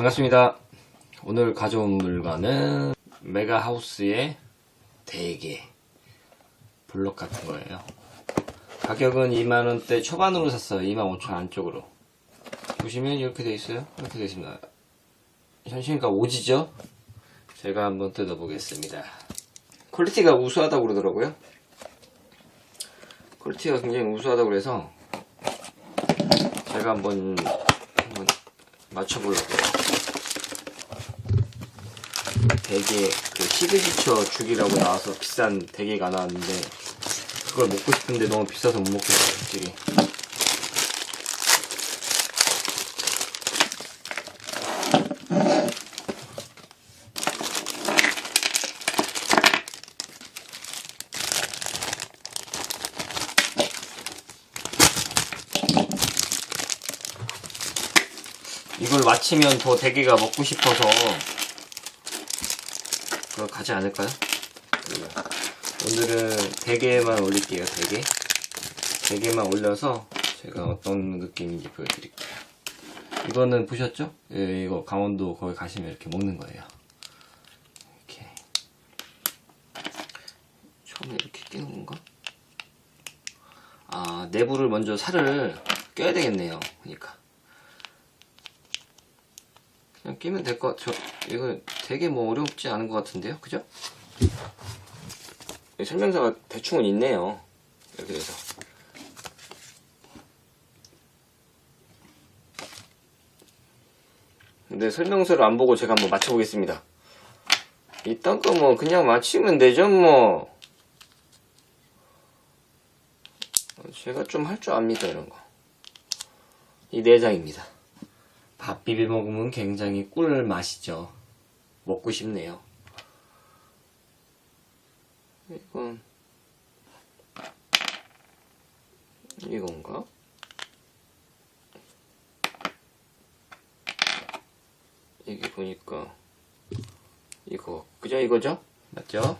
반갑습니다. 오늘 가져온 물건은 메가하우스의 대게 블록 같은 거예요. 가격은 2만원대 초반으로 샀어요. 2만 5천 안쪽으로. 보시면 이렇게 돼 있어요. 이렇게 돼 있습니다. 현실가 오지죠? 제가 한번 뜯어보겠습니다. 퀄리티가 우수하다고 그러더라고요. 퀄리티가 굉장히 우수하다고 그래서 제가 한번, 한번 맞춰보려고요. 대게 그 시그니처 죽이라고 나와서 비싼 대게가 나왔는데 그걸 먹고 싶은데 너무 비싸서 못 먹겠어요 솔직히. 이걸 마치면 더 대게가 먹고 싶어서 그거 가지 않을까요? 오늘은 대게만 올릴게요, 대게. 대게만 올려서 제가 어떤 느낌인지 보여드릴게요. 이거는 보셨죠? 예, 이거 강원도 거기 가시면 이렇게 먹는 거예요. 이렇게. 처음에 이렇게 끼는 건가? 아, 내부를 먼저 살을 껴야 되겠네요. 그러니까. 그냥 끼면 될 것, 저, 이거 되게 뭐 어렵지 않은 것 같은데요? 그죠? 설명서가 대충은 있네요. 이렇게 돼서. 근데 설명서를 안 보고 제가 한번 맞춰보겠습니다. 이딴 거 뭐 그냥 맞히면 되죠 뭐. 제가 좀 할 줄 압니다 이런 거. 이 내장입니다. 밥 비벼 먹으면 굉장히 꿀 맛이죠. 먹고 싶네요. 이건 이건가? 이게 보니까 이거 그죠 이거죠? 맞죠?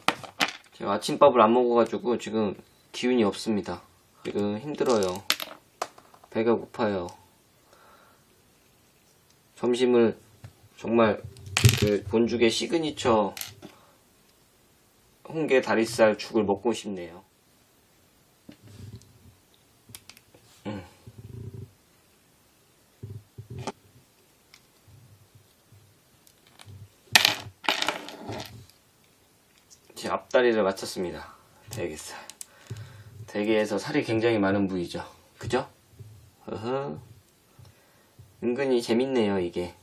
제가 아침밥을 안 먹어가지고 지금 기운이 없습니다. 지금 힘들어요. 배가 고파요. 점심을 정말 그 본죽의 시그니처 홍게 다리살 죽을 먹고 싶네요. 음. 제 앞다리를 맞췄습니다. 대게살. 대게에서 살이 굉장히 많은 부위죠. 그죠? 어허. 은근히 재밌네요, 이게.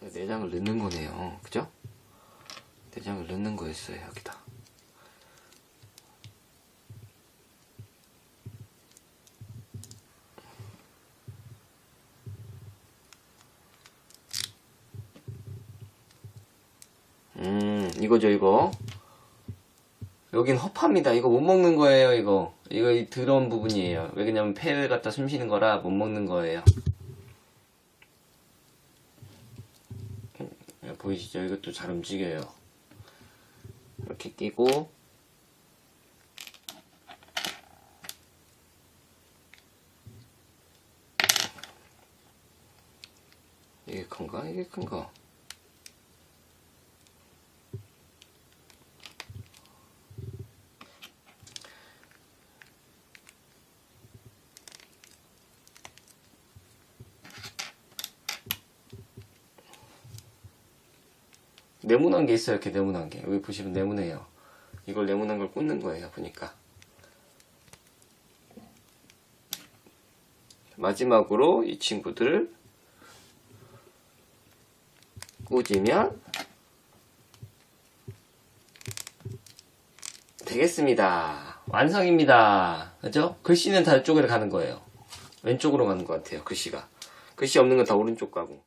내장을 넣는 거네요. 그죠? 내장을 넣는 거였어요, 여기다. 음, 이거죠, 이거. 여긴 허파입니다. 이거 못 먹는 거예요, 이거. 이거 이 더러운 부분이에요. 왜냐면 폐를 갖다 숨 쉬는 거라 못 먹는 거예요. 음, 보이시죠? 이것도 잘 움직여요. 이렇게 끼고 이게 큰가? 이게 큰가? 네모난 게 있어요. 이렇게 네모난 게. 여기 보시면 네모네요. 이걸 네모난 걸 꽂는 거예요. 보니까. 마지막으로 이 친구들을 꽂으면 되겠습니다. 완성입니다. 그죠? 글씨는 다 이쪽으로 가는 거예요. 왼쪽으로 가는 것 같아요. 글씨가. 글씨 없는 건 다 오른쪽 가고.